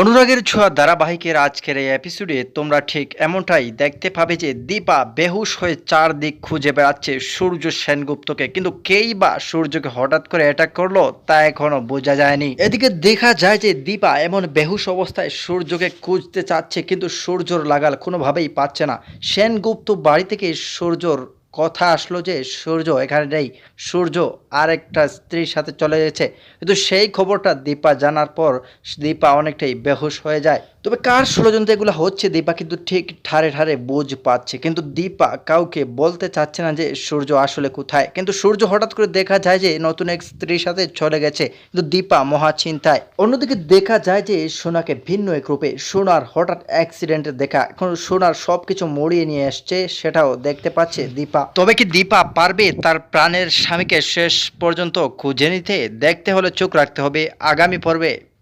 অনুরাগের ছোঁয়া ধারাবাহিকের আজকের এই এপিসোডে তোমরা ঠিক এমনটাই দেখতে পাবে যে দীপা বেহুশ হয়ে চারদিক খুঁজে বেড়াচ্ছে সূর্য সেনগুপ্তকে। কিন্তু কেই বা সূর্যকে হঠাৎ করে অ্যাটাক করল তা এখনও বোঝা যায়নি। এদিকে দেখা যায় যে দীপা এমন বেহুশ অবস্থায় সূর্যকে খুঁজতে চাচ্ছে, কিন্তু সূর্যর লাগাল কোনোভাবেই পাচ্ছে না। সেনগুপ্ত বাড়ি থেকে সূর্যর কথা আসলো যে সূর্য, এখানে নেই। সূর্য আরেকটা স্ত্রীর সাথে চলে গেছে। কিন্তু সেই খবরটা দীপা জানার পর দীপা অনেকটাই বেহুশ হয়ে যায়। তবে কার ষড়যন্ত্র এগুলো হচ্ছে? দীপা কিন্তু ঠিক ঠারে ঠারে বুঝ পাচ্ছে। কিন্তু দীপা কাউকে বলতে চাচ্ছে না যে, সূর্য আসলে কোথায়? কিন্তু সূর্য হঠাৎ করে দেখা যায় যে, নতুন এক স্ত্রীর সাথে চলে গেছে। কিন্তু দীপা মহা চিন্তায়। অন্যদিকে দেখা যায় যে, সোনাকে ভিন্ন এক রূপে। সোনার হঠাৎ অ্যাক্সিডেন্টে দেখা। এখন সোনার সবকিছু মরিয়ে নিয়ে এসছে, সেটাও দেখতে পাচ্ছে দীপা। তবে কি দীপা পারবে তার প্রাণের স্বামীকে শেষ পর্যন্ত খুঁজে নিতে? দেখতে হলে চোখ রাখতে হবে। আগামী পর্বে